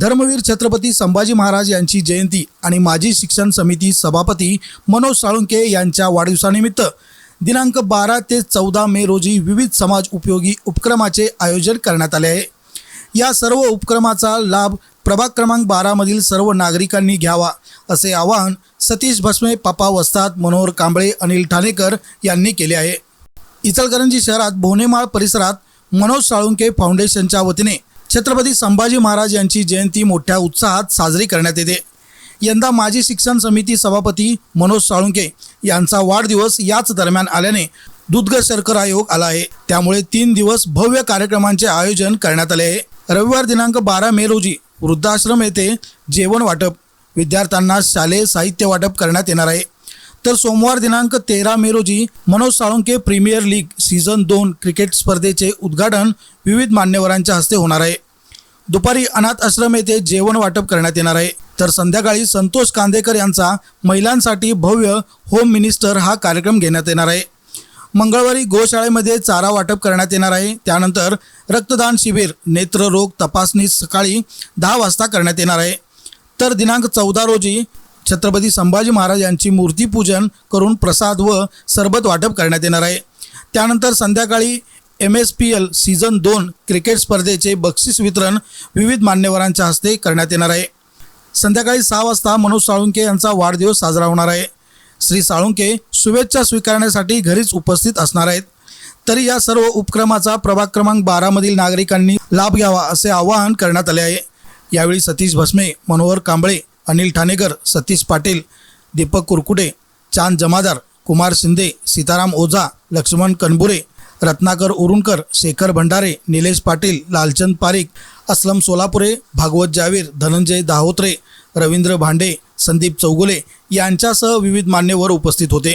धर्मवीर छत्रपती संभाजी महाराज यांची जयंती आणि माजी शिक्षण समिती सभापती मनोज साळुंके यांच्या वाढदिवसानिमित्त दिनांक बारा ते चौदा मे रोजी विविध समाज उपयोगी उपक्रमाचे आयोजन करण्यात आले आहे. या सर्व उपक्रमाचा लाभ प्रभाग क्रमांक बारामधील सर्व नागरिकांनी घ्यावा असे आवाहन सतीश भस्मे पापा वस्ताद मनोहर कांबळे अनिल ठाणेकर यांनी केले आहे. इचलकरंजी शहरात भोनेमाळ परिसरात मनोज साळुंके फाउंडेशनच्या वतीने छत्रपती संभाजी महाराज यांची जयंती मोठ्या उत्साहात साजरी करण्यात येते. यंदा माजी शिक्षण समिती सभापती मनोज साळुंके यांचा वाढदिवस याच दरम्यान आल्याने दुधग शर्कर आयोग आला आहे. त्यामुळे तीन दिवस भव्य कार्यक्रमांचे आयोजन करण्यात आले आहे. रविवार दिनांक बारा मे रोजी वृद्धाश्रम येथे जेवण वाटप. विद्यार्थ्यांना शालेय साहित्य वाटप करण्यात येणार आहे. तर सोमवार दिनांक तेरा मे रोजी Manoj Salunke premier league season दोन क्रिकेट स्पर्धेचे उद्घाटन विविध मान्यवरांच्या हस्ते होणार आहे. दुपारी अनाथ आश्रम येथे जेवण वाटप करण्यात येणार आहे. तर संध्याकाळी संतोष कांदेकर यांचा महिलांसाठी भव्य होम मिनिस्टर हा कार्यक्रम घेण्यात येणार आहे. मंगळवारी गोशाळेमध्ये चारा वाटप करण्यात येणार आहे. त्यानंतर रक्तदान शिबिर नेत्ररोग तपासणी सकाळी दहा वाजता करण्यात येणार आहे. तर दिनांक चौदा रोजी छत्रपती संभाजी महाराज यांची मूर्तीपूजन करून प्रसाद व सरबत वाटप करण्यात येणार आहे. त्यानंतर संध्याकाळी M S P L season दोन क्रिकेट स्पर्धेचे बक्षीस वितरण विविध मान्यवरांच्या हस्ते करण्यात येणार आहे. संध्याकाळी सहा वाजता मनोज साळुंके यांचा वाढदिवस साजरा होणार आहे. श्री साळुंके शुभेच्छा स्वीकारण्यासाठी घरीच उपस्थित असणार आहेत. तरी या सर्व उपक्रमाचा प्रभाग क्रमांक बारामधील नागरिकांनी लाभ घ्यावा असे आवाहन करण्यात आले आहे. यावेळी सतीश भस्मे मनोहर कांबळे अनिल ठाणेकर सतीश पाटील दीपक कुरकुटे चांद जमादार कुमार शिंदे सीताराम ओझा लक्ष्मण कनबुरे रत्नाकर उरुणकर शेखर भंडारे निलेश पाटील लालचंद पारिक असलम सोलापुरे भागवत जावीर धनंजय दाहोत्रे रवींद्र भांडे संदीप चौगुले यांच्यासह विविध मान्यवर उपस्थित होते.